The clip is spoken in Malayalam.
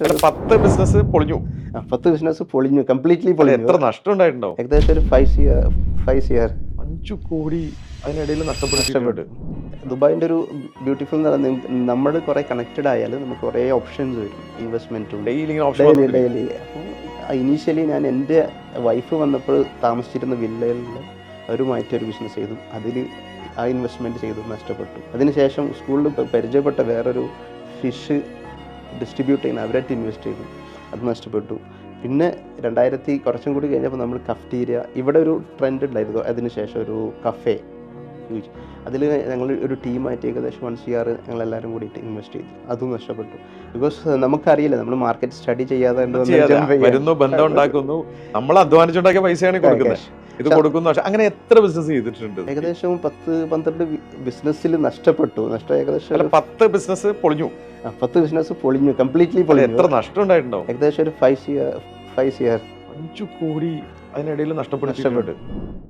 ഏകദേശം പത്ത് ബിസിനസ് പൊളിഞ്ഞു. പത്ത് ബിസിനസ് പൊളിഞ്ഞു കംപ്ലീറ്റ്ലി പൊളിഞ്ഞു. എത്ര നഷ്ടം ഉണ്ടായിട്ടുണ്ടാവും ഏകദേശം ഒരു ഫൈവ് ഇയർ ഫൈവ് ഇയർ അഞ്ചു കോടി അതിനിടയിൽ നഷ്ടപ്പെട്ടു. ദുബായിന്റെ ഒരു ബ്യൂട്ടിഫുൾ എന്ന് പറയുന്നത് നമ്മൾ കുറേ കണക്റ്റഡ് ആയാൽ നമുക്ക് കുറേ ഓപ്ഷൻസ് വരും ഇൻവെസ്റ്റ്മെന്റും ഡെയിലി ഡെയിലി ഡെയിലി അപ്പോൾ ഇനീഷ്യലി ഞാൻ എന്റെ വൈഫ് വന്നപ്പോൾ താമസിച്ചിരുന്ന വില്ലയിൽ അവരുമായിട്ട് ഒരു ബിസിനസ് ചെയ്തു. അതിൽ ആ ഇൻവെസ്റ്റ്മെന്റ് ചെയ്തു നഷ്ടപ്പെട്ടു. അതിനുശേഷം സ്കൂളിൽ പരിചയപ്പെട്ട വേറൊരു ഫിഷ് ഡിസ്ട്രിബ്യൂട്ട് ചെയ്യുന്ന അവരായിട്ട് ഇൻവെസ്റ്റ് ചെയ്തു അത് നഷ്ടപ്പെട്ടു. പിന്നെ രണ്ടായിരത്തി കുറച്ചും കൂടി കഴിഞ്ഞപ്പോൾ നമ്മൾ കഫ്റ്റീരിയ ഇവിടെ ഒരു ട്രെൻഡ് ഉണ്ടായിരുന്നു. അതിനുശേഷം ഒരു കഫേ അതിൽ ഞങ്ങൾ ഒരു ടീമായിട്ട് ഏകദേശം വൺ സി ആർ ഞങ്ങളെല്ലാവരും കൂടിയിട്ട് ഇൻവെസ്റ്റ് ചെയ്തു. അതും നഷ്ടപ്പെട്ടു. ബിക്കോസ് നമുക്കറിയില്ല നമ്മൾ മാർക്കറ്റ് സ്റ്റഡി ചെയ്യാതെ. വരുന്നു ബന്ധം ഉണ്ടാക്കുന്നു. നമ്മൾ അധ്വാനിച്ചുണ്ടാക്കിയ പൈസയാണ് കൊടുക്കുന്നത്. ഇത് കൊടുക്കുന്നു. അങ്ങനെ എത്ര ബിസിനസ് ചെയ്തിട്ടുണ്ട്? ഏകദേശം പത്ത് പന്ത്രണ്ട് ബിസിനസ്സിൽ നഷ്ടപ്പെട്ടു. നഷ്ടം ഏകദേശം പത്ത് ബിസിനസ് പൊളിഞ്ഞു. പത്ത് ബിസിനസ് പൊളിഞ്ഞു. കംപ്ലീറ്റ്ലി പൊളിഞ്ഞു. എത്ര നഷ്ടം ഏകദേശം ഒരു ഫൈവ് ഇയർ ഫൈവ് ഇയർ അഞ്ചു കോടി അതിനിടയിൽ നഷ്ടപ്പെട്ടു.